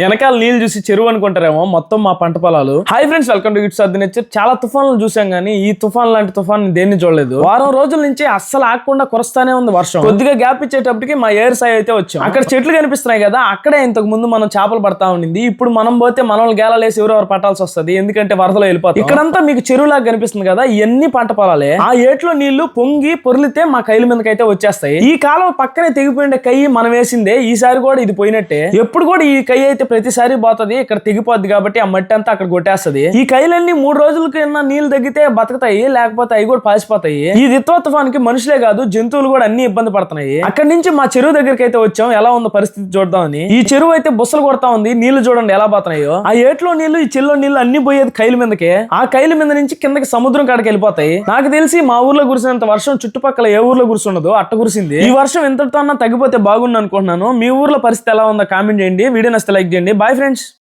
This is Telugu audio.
వెనకాల నీళ్ళు చూసి చెరువు అనుకుంటారేమో మొత్తం మా పంట పొలాలు. Hi friends welcome to its అద్దె నేచర్ చాలా తుఫాన్లు చూసాం కానీ ఈ తుఫాన్ లాంటి తుఫాన్ దేన్ని చూడలేదు. వారం రోజుల నుంచి అస్సలు ఆగకుండా కురస్తానే ఉంది వర్షం. కొద్దిగా గ్యాప్ ఇచ్చేటప్పటికి మా ఎయిర్ సాయి అయితే వచ్చాం. అక్కడ చెట్లు కనిపిస్తున్నాయి కదా అక్కడే ఇంతకు ముందు మనం చేపలు పడతా ఉండింది. ఇప్పుడు మనం పోతే మనల్ని గేలలేసి ఎవరెవరు పట్టాల్సి వస్తది. ఎందుకంటే వరదలో వెళ్ళిపోతాం. ఇక్కడంతా మీకు చెరువులాగా కనిపిస్తుంది కదా ఇవన్నీ పంట పొలాలే. ఆ ఏట్లో నీళ్ళు పొంగి పొరిలితే మా కైల మీదకైతే వచ్చేస్తాయి. ఈ కాలం పక్కనే తెగిపోయిన కయ్యి మనం వేసిందే ఈసారి కూడా ఇది పోయినట్టే. ఎప్పుడు కూడా ఈ కయ్యి అయితే ప్రతిసారి పోతుంది ఇక్కడ తెగిపోద్ది కాబట్టి ఆ మట్టి అంతా అక్కడ కొట్టేస్తది. ఈ కైలన్నీ మూడు రోజుల కింద నీళ్ళు తగ్గితే బతుకుతాయి లేకపోతే అవి కూడా పాసిపోతాయి. ఈ దిత్వ తుఫానికి మనుషులే కాదు జంతువులు కూడా అన్ని ఇబ్బంది పడుతున్నాయి. అక్కడి నుంచి మా చెరువు దగ్గరికి అయితే వచ్చాం ఎలా ఉందో పరిస్థితి చూద్దామని. ఈ చెరువు అయితే బుసలు కొడతా ఉంది నీళ్ళు చూడండి ఎలా పోతున్నాయో. ఆ ఏట్లో నీళ్ళు ఈ చెల్లో నీళ్ళు అన్ని పోయేది కైల మీదకి. ఆ కైల మీద నుంచి కిందకి సముద్రం కాడకి వెళ్ళిపోతాయి. నాకు తెలిసి మా ఊర్లో కురిసినంత వర్షం చుట్టుపక్కల ఏ ఊర్లో కురుసుండదు అట్ట కురిసింది. ఈ వర్షం ఎంతటితో అన్నా తగ్గిపోతే బాగుండు అనుకుంటున్నాను. మీ ఊర్లో పరిస్థితి ఎలా ఉందో కామెంట్ చేయండి. వీడియో నచ్చితే లైక్ చేయండి బాయ్ ఫ్రెండ్స్